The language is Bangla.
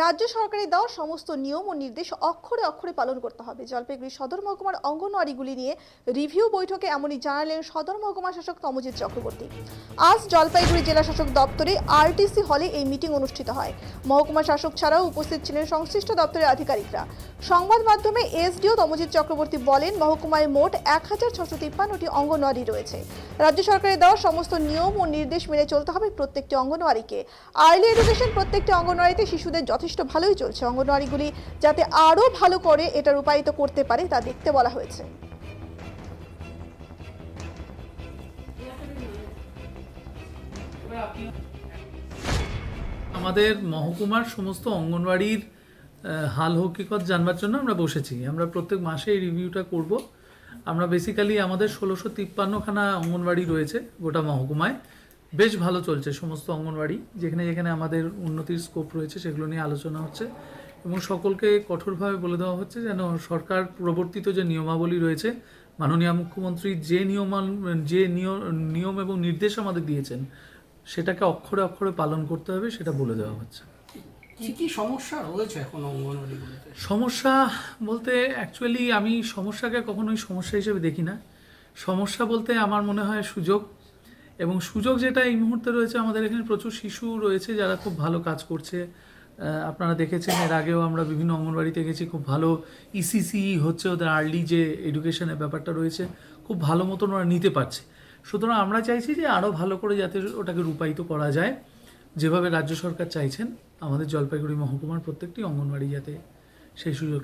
রাজ্য সরকারের দেওয়া সমস্ত নিয়ম ও নির্দেশ অক্ষরে অক্ষরে পালন করতে হবে। জলপাইগুড়ি সদর মহকুমার অঙ্গনওয়াড়িগুলি নিয়ে রিভিউ বৈঠকে এমনই জানালেন সদর মহকুমা শাসক তমজিৎ চক্রবর্তী। আজ জলপাইগুড়ি জেলা শাসক দপ্তরে আরটিসি হলে এই মিটিং অনুষ্ঠিত হয়। মহকুমা শাসক ছাড়াও উপস্থিত ছিলেন সংশ্লিষ্ট দপ্তরের আধিকারিকরা। সংবাদ মাধ্যমে এসডিও তমজিৎ চক্রবর্তী বলেন, মহকুমায় মোট এক হাজার ছশো তিপ্পান্নটি অঙ্গনওয়াড়ি রয়েছে। রাজ্য সরকারের দেওয়া সমস্ত নিয়ম ও নির্দেশ মেনে চলতে হবে প্রত্যেকটি অঙ্গনওয়াড়িকে। আর্লি এডুকেশন প্রত্যেকটি অঙ্গনওয়াড়িতে শিশুদের যথেষ্ট ভালোই চলছে অঙ্গনওয়াড়িগুলি যাতে আরও ভালো করে এটা রূপায়িত করতে পারে তা দেখতে বলা হয়েছে। আমাদের মহকুমার সমস্ত অঙ্গনওয়াড়ির হাল হকিকত জানবার জন্য আমরা বসেছি। আমরা প্রত্যেক মাসে এই রিভিউটা করব। আমরা বেসিক্যালি আমাদের ষোলোশো তিপ্পান্নখানা অঙ্গনওয়াড়ি রয়েছে গোটা মহকুমায়। বেশ ভালো চলছে সমস্ত অঙ্গনবাড়ি যেখানে যেখানে আমাদের উন্নতির স্কোপ রয়েছে সেগুলো নিয়ে আলোচনা হচ্ছে এবং সকলকে কঠোরভাবে বলে দেওয়া হচ্ছে যেন সরকার প্রবর্তিত যে নিয়মাবলী রয়েছে মাননীয় মুখ্যমন্ত্রী যে নিয়ম যে নিয়- নিয়ম এবং নির্দেশ আমাদের দিয়েছেন সেটাকে অক্ষরে অক্ষরে পালন করতে হবে সেটা বলে দেওয়া হচ্ছে। কি কি সমস্যা রয়েছে এখন অঙ্গনওয়াড়িগুলোতে? সমস্যা বলতে অ্যাকচুয়ালি আমি সমস্যাকে কখনোই সমস্যা হিসেবে দেখি না। সমস্যা বলতে আমার মনে হয় সুযোগ এবং সুযোগ যেটা এই মুহূর্তে রয়েছে, আমাদের এখানে প্রচুর শিশু রয়েছে যারা খুব ভালো কাজ করছে। আপনারা দেখেছেন এর আগেও আমরা বিভিন্ন অঙ্গনবাড়িতে গেছি, খুব ভালো ইসিসি হচ্ছে ওদের আর্লি যে এডুকেশনের ব্যাপারটা রয়েছে, খুব ভালো মতন ওরা নিতে পারছে। সুতরাং আমরা চাইছি যে আরও ভালো করে যাতে ওটাকে রূপায়িত করা যায়। যেভাবে রাজ্য সরকার চাইছেন, আমাদের জলপাইগুড়ি মহকুমার প্রত্যেকটি অঙ্গনবাড়ি যাতে সেই সুযোগ